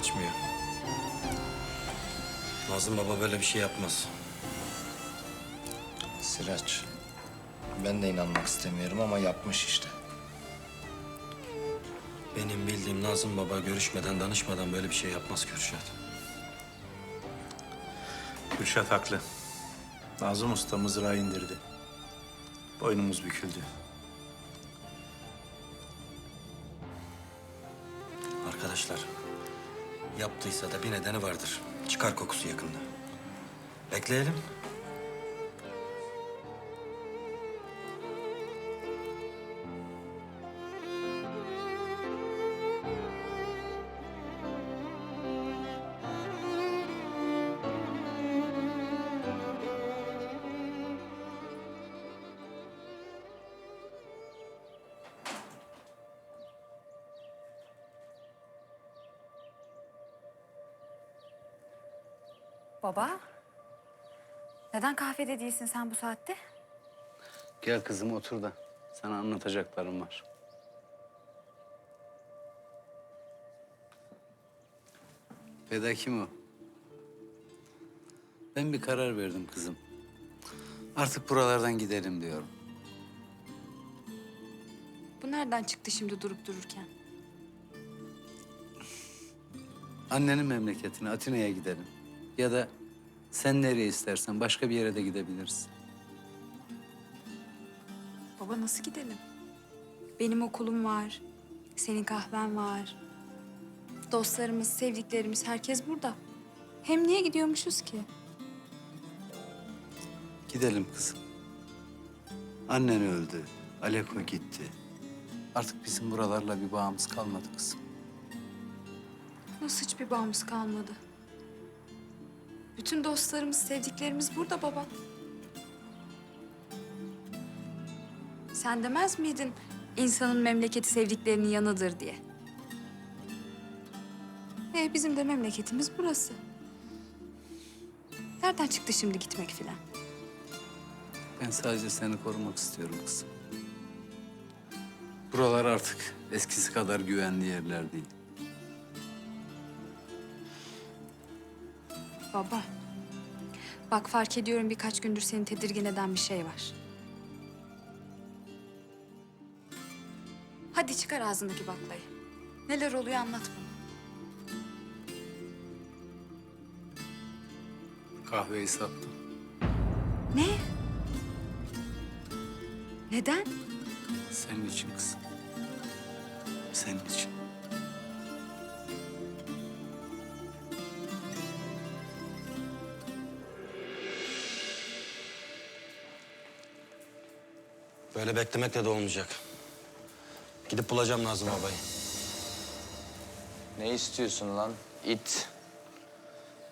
Açmıyor. Nazım baba böyle bir şey yapmaz. Sıraç. Ben de inanmak istemiyorum ama yapmış işte. Benim bildiğim Nazım baba görüşmeden, danışmadan böyle bir şey yapmaz Kürşat. Kürşat haklı. Nazım Usta mızrağı indirdi. Boynumuz büküldü. Arkadaşlar, yaptıysa da bir nedeni vardır. Çıkar kokusu yakında. Bekleyelim. Baba, neden kahvede değilsin sen bu saatte? Gel kızım otur da sana anlatacaklarım var. Veda kim o? Ben bir karar verdim kızım. Artık buralardan gidelim diyorum. Bu nereden çıktı şimdi durup dururken? Annenin memleketine, Atina'ya gidelim. Ya da sen nereye istersen başka bir yere de gidebiliriz. Baba nasıl gidelim? Benim okulum var, senin kahven var. Dostlarımız, sevdiklerimiz, herkes burada. Hem niye gidiyormuşuz ki? Gidelim kızım. Annen öldü, Aleko gitti. Artık bizim buralarla bir bağımız kalmadı kızım. Nasıl hiçbir bağımız kalmadı? Bütün dostlarımız, sevdiklerimiz burada baba. Sen demez miydin insanın memleketi sevdiklerinin yanıdır diye? E bizim de memleketimiz burası. Nereden çıktı şimdi gitmek filan? Ben sadece seni korumak istiyorum kızım. Buralar artık eskisi kadar güvenli yerler değil. Baba, bak fark ediyorum birkaç gündür seni tedirgin eden bir şey var. Hadi çıkar ağzındaki baklayı. Neler oluyor anlat bana. Kahveyi sattım. Ne? Neden? Senin için kızım. Senin için. Böyle beklemekle de olmayacak. Gidip bulacağım Nazım babayı. Ne istiyorsun lan? İt.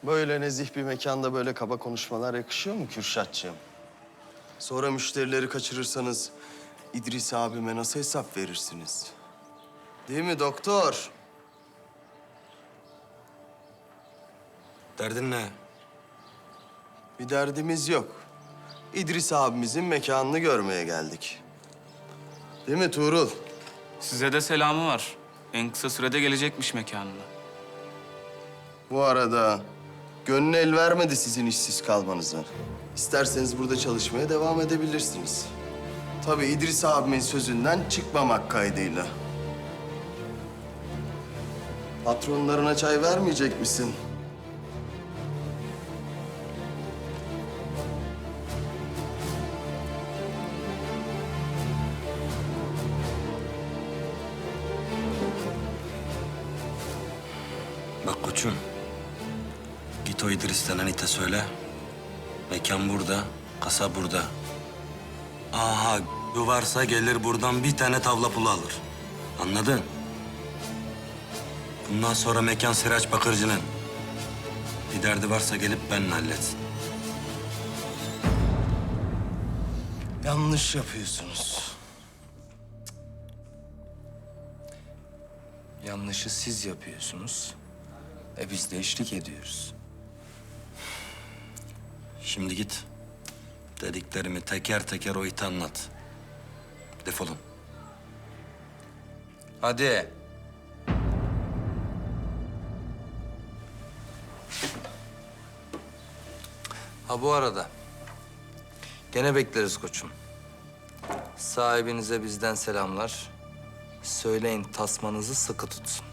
Böyle nezih bir mekanda böyle kaba konuşmalar yakışıyor mu Kürşatçığım? Sonra müşterileri kaçırırsanız İdris abime nasıl hesap verirsiniz? Değil mi doktor? Derdin ne? Bir derdimiz yok. İdris abimizin mekanını görmeye geldik. Değil mi Tuğrul? Size de selamı var. En kısa sürede gelecekmiş mekanına. Bu arada gönlü el vermedi sizin işsiz kalmanıza. İsterseniz burada çalışmaya devam edebilirsiniz. Tabii İdris abimin sözünden çıkmamak kaydıyla. Patronlarına çay vermeyecek misin? Bak koçum. Git o İdris denen ite söyle. Mekan burada, kasa burada. Aha bu varsa gelir buradan bir tane tavla pulu alır. Anladın? Bundan sonra mekan Siraç Bakırcı'nın. Bir derdi varsa gelip benimle halletsin. Yanlış yapıyorsunuz. Yanlışı siz yapıyorsunuz. E biz de eşlik ediyoruz. Şimdi git. Dediklerimi teker teker o ite anlat. Defolun. Hadi. Ha bu arada. Gene bekleriz koçum. Sahibinize bizden selamlar. Söyleyin tasmanızı sıkı tutsun.